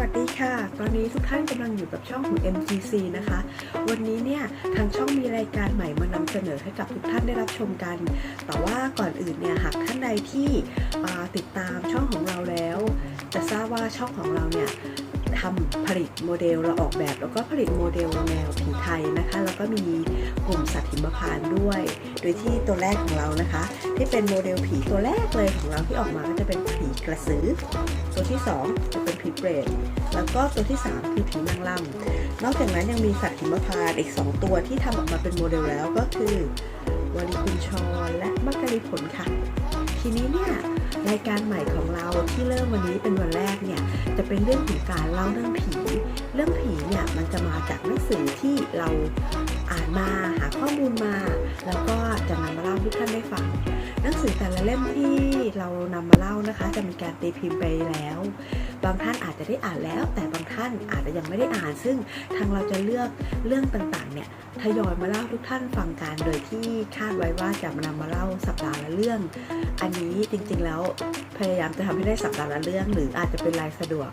วัสดีค่ะ ตอนนี้ทุกท่านกำลังอยู่กับช่องของ MGC นะคะ วันนี้เนี่ยทางช่องมีรายการใหม่มานำเสนอให้กับทุกท่านได้รับชมกัน แต่ว่าก่อนอื่นเนี่ยหากท่านใดที่ติดตามช่องของเราแล้ว จะทราบว่าช่องของเราเนี่ยทำผลิตโมเดลเราออกแบบ แล้วก็ผลิตโมเดลแนวผีไทยนะคะ แล้วก็มีกลุ่มสัตว์หิมพานด้วย โดยที่ตัวแรกของเรานะคะ ที่เป็นโมเดลผีตัวแรกเลยของเราที่ออกมาก็จะเป็นผีกระสือ ตัวที่2จะเป็นผีเปรตแล้วก็ตัวที่ 3 คือผีนางรำนอกจากนั้นยังมีสัตว์หิมพานอีก 2 ตัวที่ทำออกมาเป็นโมเดลแล้วก็คือวลีกุญชรและมักกะลีผลค่ะ ทีนี้เนี่ย รายการใหม่ของเราที่เริ่มวันนี้เป็นวันแรกเนี่ยจะเป็นเรื่องของการเล่าเรื่องผี เรื่องผีเนี่ยมันจะมาจากหนังสือที่เราอ่านมาหาข้อมูลมา แล้วก็จะนำมาเล่าให้ทุกท่านได้ฟังหนังสือแต่ละเล่มที่เรานำมาเล่านะคะ จะมีการตีพิมพ์ไปแล้วางท่านอาจจะได้อ่านแล้ว แต่บางท่านอาจจะยังไม่ได้อ่าน ซึ่งทางเราจะเลือกเรื่องต่างๆเนี่ยทยอยมาเล่าทุกท่านฟังกันโดยที่คาดไว้ว่าจะนำมาเล่าสัปดาห์ละเรื่อง อันนี้จริงๆแล้วพยายามจะทำให้ได้สัปดาห์ละเรื่อง หรืออาจจะเป็นรายสะดวก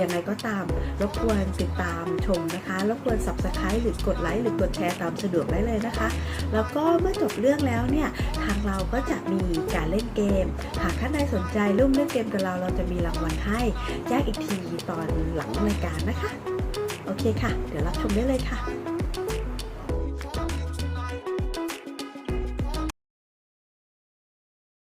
ยังไงก็ตามรบกวนติดตามชมนะคะรบกวน subscribe หรือกดไลค์หรือกดแชร์ตามสะดวกได้เลยนะคะ แล้วก็เมื่อจบเรื่องแล้วเนี่ยทางเราก็จะมีการเล่นเกม หากท่านใดสนใจร่วมเล่นเกมกับเราเราจะมีรางวัลให้แจ้งอีกทีตอนหลังรายการนะคะ โอเคค่ะ เดี๋ยวรับชมได้เลยค่ะ